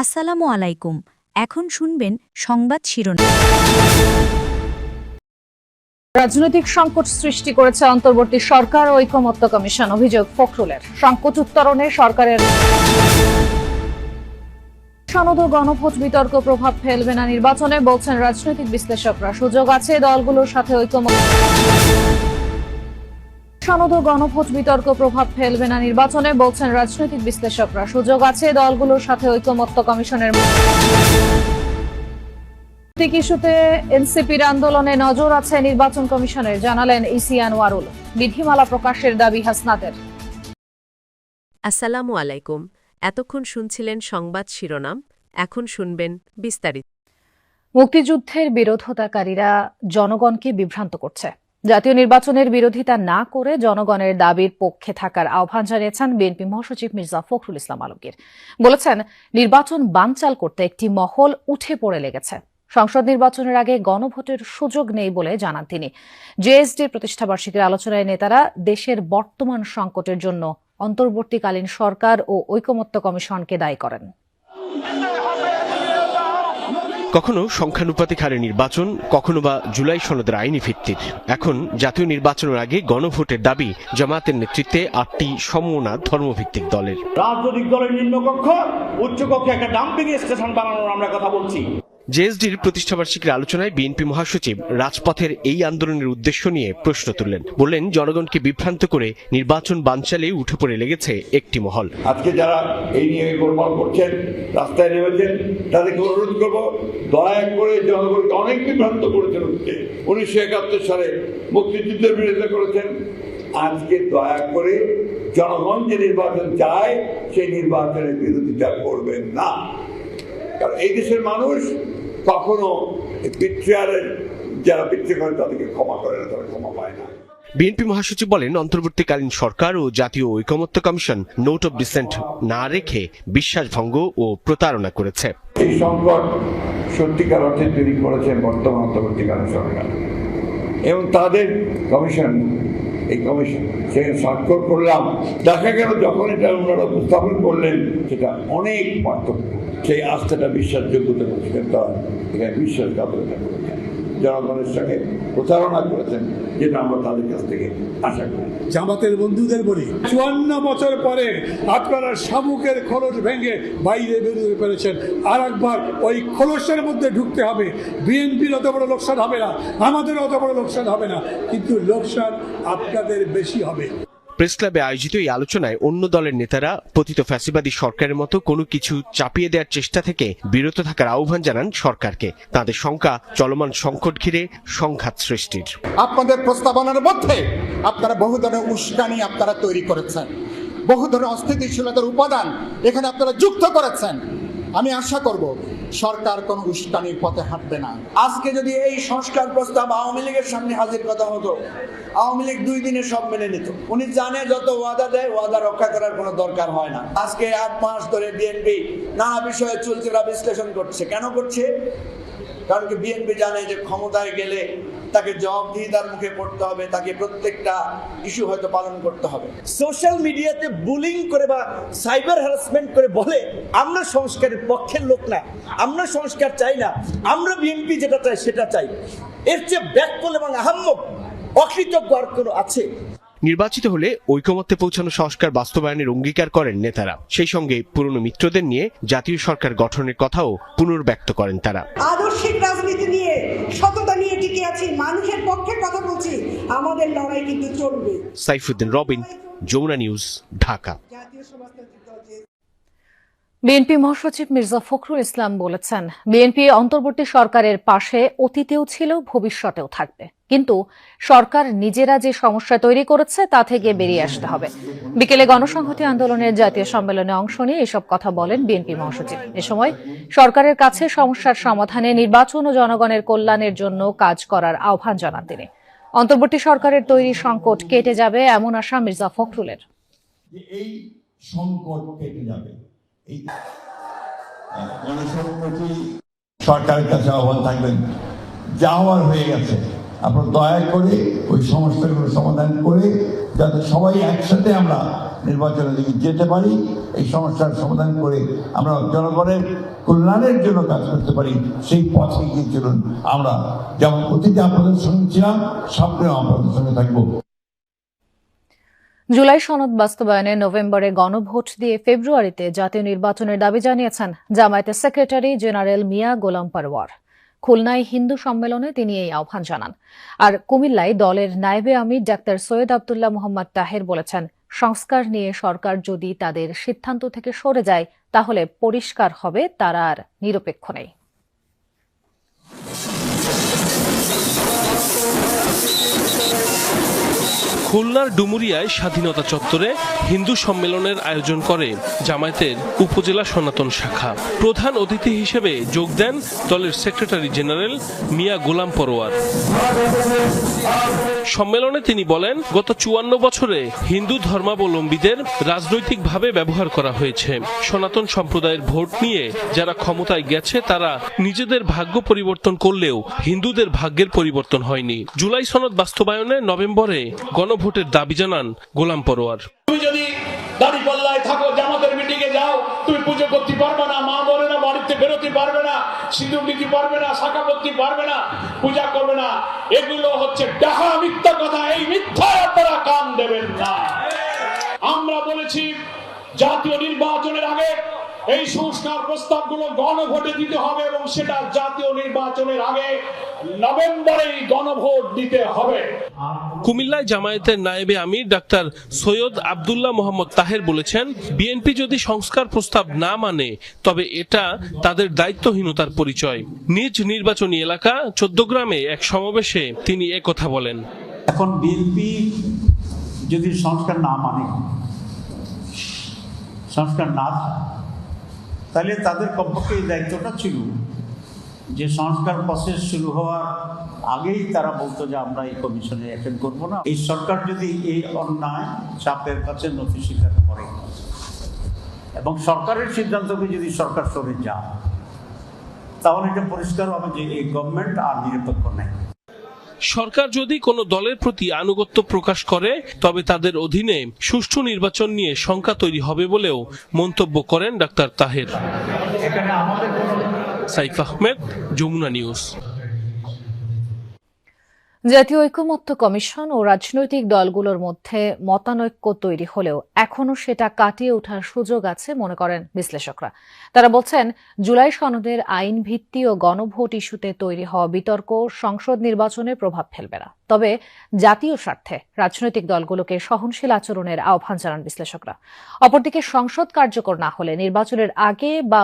আসসালামু আলাইকুম। এখন শুনবেন সংবাদ শিরোনাম। রাজনৈতিক সংকট সৃষ্টি করেছে অন্তর্বর্তী সরকার ঐকমত্য কমিশন, অভিযোগ ফখরুলের। সংকট উত্তরণে সরকারের সনদ ও গণভোট বিতর্ক প্রভাব ফেলবে না নির্বাচনে, বলছেন রাজনৈতিক বিশ্লেষকরা। সুযোগ আছে, দলগুলোর সাথে ঐকমত্য সনদ ও গণভোট বিতর্ক প্রভাব ফেলবে না নির্বাচনে বলছেন রাজনৈতিক বিশ্লেষকরা। সুযোগ আছে দলগুলোর সাথে ঐকমত্য কমিশনের ইস্যুতে এনসিপির আন্দোলনে নজর আছে নির্বাচন কমিশনের জানালেন ইসি আনোয়ারুল। বিধিমালা প্রকাশের দাবি হাসনাতের আসসালামু আলাইকুম। এতক্ষণ শুনছিলেন সংবাদ শিরোনাম এখন শুনবেন বিস্তারিত। মুক্তিযুদ্ধের বিরোধতাকারীরা জনগণকে বিভ্রান্ত করছে। জাতীয় নির্বাচনের বিরোধিতা না করে জনগণের দাবির পক্ষে থাকার আহ্বান জানিয়েছেন বিএনপি মহাসচিব মির্জা ফখরুল ইসলাম আলমগীর। বলেছেন, নির্বাচন বানচাল করতে একটি মহল উঠে পড়ে লেগেছে। সংসদ নির্বাচনের আগে গণভোটের সুযোগ নেই বলে জানান তিনি। জেএসডির প্রতিষ্ঠাবার্ষিকীর আলোচনায় নেতারা দেশের বর্তমান সংকটের জন্য অন্তর্বর্তীকালীন সরকার ও ঐকমত্য কমিশনকে দায়ী করেন। কখনো সংখ্যানুপাতিক হারে নির্বাচন, কখনো বা জুলাই সনদের আইনি ভিত্তির। এখন জাতীয় নির্বাচনের আগে গণভোটের দাবি জামাতের নেতৃত্বে আটটি সমমনা ধর্মভিত্তিক দলের। রাজনৈতিক দলের নিম্নকক্ষ, উচ্চকক্ষে একটা ডাম্পিং স্টেশন বানানোর আমরা কথা বলছি। জেএসডির প্রতিষ্ঠাবার্ষিকীর আলোচনায় বিএনপি মহাসচিব রাজপথের এই আন্দোলনের উদ্দেশ্য নিয়ে প্রশ্ন তুললেন। বললেন, জনগণকে বিভ্রান্ত করে নির্বাচন বানচালে উঠে পড়ে লেগেছে একটি মহল। আজকে যারা এই নিয়ে গোলমাল করছেন, রাস্তায় নেমেছেন, তাদেরকে অনুরোধ করব, দয়া করে জনগণকে অনেক বিভ্রান্ত করেছেন উনিশশো একাত্তর সালে মুক্তিযুদ্ধের বিরোধিতা করেছেন। আজকে দয়া করে জনগণ যে নির্বাচন চায়, সেই নির্বাচনের বিরোধিতা করবেন না। কারণ এই দেশের মানুষ কখনো পিত্রিয়ারের যারা পিতৃ করে তাদেরকে ক্ষমা করে না তারা ক্ষমা পায় না। বিএনপি মহাসচিব বলেন অন্তর্বর্তীকালীন সরকার ও জাতীয় ঐকমত্য কমিশন নোট অব ডিসেন্ট না রেখে বিশ্বাসভঙ্গ ও প্রতারণা করেছে। এই সংকট সত্যিকার অর্থে তৈরি করেছেন বর্তমান অন্তর্বর্তীকালীন সরকার। এবং তাদের কমিশন এই কমিশন। সেখানে স্বাক্ষর করলাম। দেখা গেল যখন এটা ওনারা উপস্থাপন করলেন, সেটা অনেক পার্থক্য। সেই আস্থাটা, বিশ্বাসযোগ্যতা করছিলেন তারা এখানে বিশ্বাসঘাতকতা করেছেন। জনগণের সঙ্গে প্রতারণা করেছেন, যেটা আমরা তাদের কাছ থেকে আশা করি। জামাতের বন্ধুদের বলি, চুয়ান্ন বছর পরে আপনারা শামুকের খোলস ভেঙে বাইরে বেরোতে পেরেছেন আর একবার ওই খোলসের মধ্যে ঢুকতে হবে। বিএনপির অত বড় লোকসান হবে না আমাদের অত বড় লোকসান হবে না। কিন্তু লোকসান আপনাদের বেশি হবে। প্রেস ক্লাবে আয়োজিত এই আলোচনায় অন্য দলের নেতারা, পতিত ফ্যাসিবাদী সরকারের মতো কোনো কিছু চাপিয়ে দেওয়ার চেষ্টা থেকে বিরত থাকার আহ্বান জানান সরকারকে। তাদের শঙ্কা চলমান সংকট ঘিরে সংঘাত সৃষ্টির। আপনাদের প্রস্তাবনার মধ্যে আপনারা বহু ধরনের উস্কানি আপনারা তৈরি করেছেন। বহু ধরনের অস্থিতিশীলতার উপাদান এখানে আপনারা যুক্ত করেছেন। আমি আশা করব সরকার কোনো উস্কানির পথে হাঁটবে না। আজকে যদি এই সংস্কার প্রস্তাব আওয়ামী লীগের সামনে হাজির কথা হতো, আওয়ামী লীগ দুই দিনে সব মেনে নিত। উনি জানে যত ওয়াদা দেয়, ওয়াদা রক্ষা করার কোনো দরকার হয় না। আজকে আট মাস ধরে বিএনপি নানা বিষয়ে চুলচেরা বিশ্লেষণ করছে। কেন করছে? কারণ কি বিএনপি জানে যে ক্ষমতায় গেলে তাকে জবাবদিহিতার মুখে পড়তে হবে তাকে প্রত্যেকটা ইস্যু হয়তো পালন করতে হবে। সোশ্যাল মিডিয়াতে বুলিং করে বা সাইবার হ্যারাসমেন্ট করে বলে আমরা সংস্কারের পক্ষের লোক না আমরা সংস্কার চাই না আমরা বিএনপি যেটা চাই সেটা চাই। এর চেয়ে ব্যাকল এবং আহাম্মক অকৃতজ্ঞ আর কোনো আছে। নির্বাচিত হলে ঐকমত্যে পৌঁছানো সংস্কার বাস্তবায়নের অঙ্গীকার করেন নেতারা। সেই সঙ্গে পুরনো মিত্রদের নিয়ে জাতীয় সরকার গঠনের কথাও পুনর্ব্যক্ত করেন তারা। আদর্শিক রাজনীতি নিয়ে নিয়ে টিকে আছি? মানুষের পক্ষে কথা বলছি। আমাদের লড়াই কিন্তু চলবে। সাইফুদ্দিন রবিন যমুনা নিউজ ঢাকা। বিএনপি মহাসচিব মির্জা ফখরুল ইসলাম বলেছেন বিএনপি অন্তর্বর্তী সরকারের পাশে অতীতেও ছিল ভবিষ্যতেও থাকবে। কিন্তু সরকার নিজেরা যে সমস্যা তৈরি করেছে, তা থেকে বেরিয়ে আসতে হবে। বিকেলে গণসংহতি আন্দোলনের জাতীয় সম্মেলনে অংশ নিয়ে এসব কথা বলেন বিএনপি মহাসচিব। এ সময় সরকারের কাছে সমস্যার সমাধানে নির্বাচন ও জনগণের কল্যাণের জন্য কাজ করার আহ্বান জানান তিনি। অন্তর্বর্তী সরকারের তৈরি সংকট কেটে যাবে এমন আশা মির্জা ফখরুলের। এই সংকট কেটে যাবে সরকারের কাছে আহ্বান থাকবেন, যা হয়ে গেছে। আপনারা দয়া করে ওই সমস্যাগুলো সমাধান করে যাতে সবাই একসাথে আমরা নির্বাচনের দিকে যেতে পারি, এই সমস্যার সমাধান করে আমরা জনগণের কল্যাণের জন্য কাজ করতে পারি, সেই পথে গিয়ে চলুন আমরা। যেমন অতীতে আপনাদের সঙ্গে ছিলাম সামনেও আপনাদের সঙ্গে থাকব। জুলাই সনদ বাস্তবায়নে নভেম্বরে গণভোট দিয়ে ফেব্রুয়ারিতে জাতীয় নির্বাচনের দাবি জানিয়েছেন জামায়াতের সেক্রেটারি জেনারেল মিয়া গোলাম পারওয়ার। খুলনায় হিন্দু সম্মেলনে তিনি এই আহ্বান জানান। আর কুমিল্লায় দলের নায়েবে আমির ডাক্তার সৈয়দ আবদুল্লাহ মোহাম্মদ তাহের বলেছেন, সংস্কার নিয়ে সরকার যদি তাদের সিদ্ধান্ত থেকে সরে যায়, তাহলে পরিষ্কার হবে, তারা আর নিরপেক্ষ নেই। খুলনার ডুমুরিয়ায় স্বাধীনতা চত্বরে হিন্দু সম্মেলনের আয়োজন করে জামায়াতের উপজেলা সনাতন শাখা। প্রধান অতিথি হিসেবে যোগ দেন দলের সেক্রেটারি জেনারেল মিয়া গোলাম পরোয়ার। সম্মেলনে তিনি বলেন, গত চুয়ান্ন বছরে হিন্দু ধর্মাবলম্বীদের রাজনৈতিকভাবে ব্যবহার করা হয়েছে। সনাতন সম্প্রদায়ের ভোট নিয়ে যারা ক্ষমতায় গেছে, তারা নিজেদের ভাগ্য পরিবর্তন করলেও হিন্দুদের ভাগ্যের পরিবর্তন হয়নি। জুলাই সনদ বাস্তবায়নে নভেম্বরে গণভোটের দাবি জানান গোলাম পরোয়ার। তুমি যদি দাড়ি পাল্লায় থাকো, জামাতের মিটিং এ যাও, তুমি পুজো করতে পারবে না, মা বলে না বাড়িতে বেরোতে পারবে না, সিঁদুর দিতে পারবে না, শাখা করতে পারবে না, পূজা করবে না। এগুলো হচ্ছে ডাহা মিথ্যা কথা, এই মিথ্যায় আপনারা কান দেবেন না। আমরা বলেছি, জাতীয় নির্বাচনের আগে এই সংস্কার প্রস্তাবগুলো গণভোটে দিতে হবে এবং সেটা জাতীয় নির্বাচনের আগে নভেম্বরেই গণভোট দিতে হবে। কুমিল্লায় জামায়াতের নায়েবে আমির ডাক্তার সৈয়দ আবদুল্লাহ মোহাম্মদ তাহের বলেছেন বিএনপি যদি সংস্কার প্রস্তাব না মানে তবে এটা তাদের দায়িত্বহীনতার পরিচয়। নিজ নির্বাচনী এলাকা চোদ্দগ্রামে এক সমাবেশে তিনি কথা বলেন। এখন বিএনপি যদি সংস্কার না মানে সংস্কার না তাহলে তাদের কমপক্ষে এই দায়িত্বটা ছিল। যে সংস্কার প্রসেস শুরু হওয়ার আগেই তারা বলতো যে আমরা এই কমিশনে অ্যাটেন্ড করব না। এই সরকার যদি এই অন্যায় চাপের কাছে নথি স্বীকার করে। এবং সরকারের সিদ্ধান্তকে যদি সরকার সরে যায়, তাহলে এটা পরিষ্কার হবে যে এই গভর্নমেন্ট আর নিরপেক্ষ নেই। সরকার যদি কোনো দলের প্রতি আনুগত্য প্রকাশ করে তবে তাদের অধীনে সুষ্ঠু নির্বাচন নিয়ে শঙ্কা তৈরি হবে বলেও মন্তব্য করেন ডাক্তার তাহের। সাইফ আহমেদ যমুনা নিউজ। জাতীয় ঐকমত্য কমিশন ও রাজনৈতিক দলগুলোর মধ্যে মতানৈক্য তৈরি হলেও এখনও সেটা কাটিয়ে ওঠার সুযোগ আছে মনে করেন বিশ্লেষকরা। তারা বলছেন, জুলাই সনদের আইন ভিত্তি ও গণভোট ইস্যুতে তৈরি হওয়া বিতর্ক সংসদ নির্বাচনে প্রভাব ফেলবে না। তবে জাতীয় স্বার্থে রাজনৈতিক দলগুলোকে সহনশীল আচরণের আহ্বান জানান বিশ্লেষকরা। অপরদিকে সংসদ কার্যকর না হলে নির্বাচনের আগে বা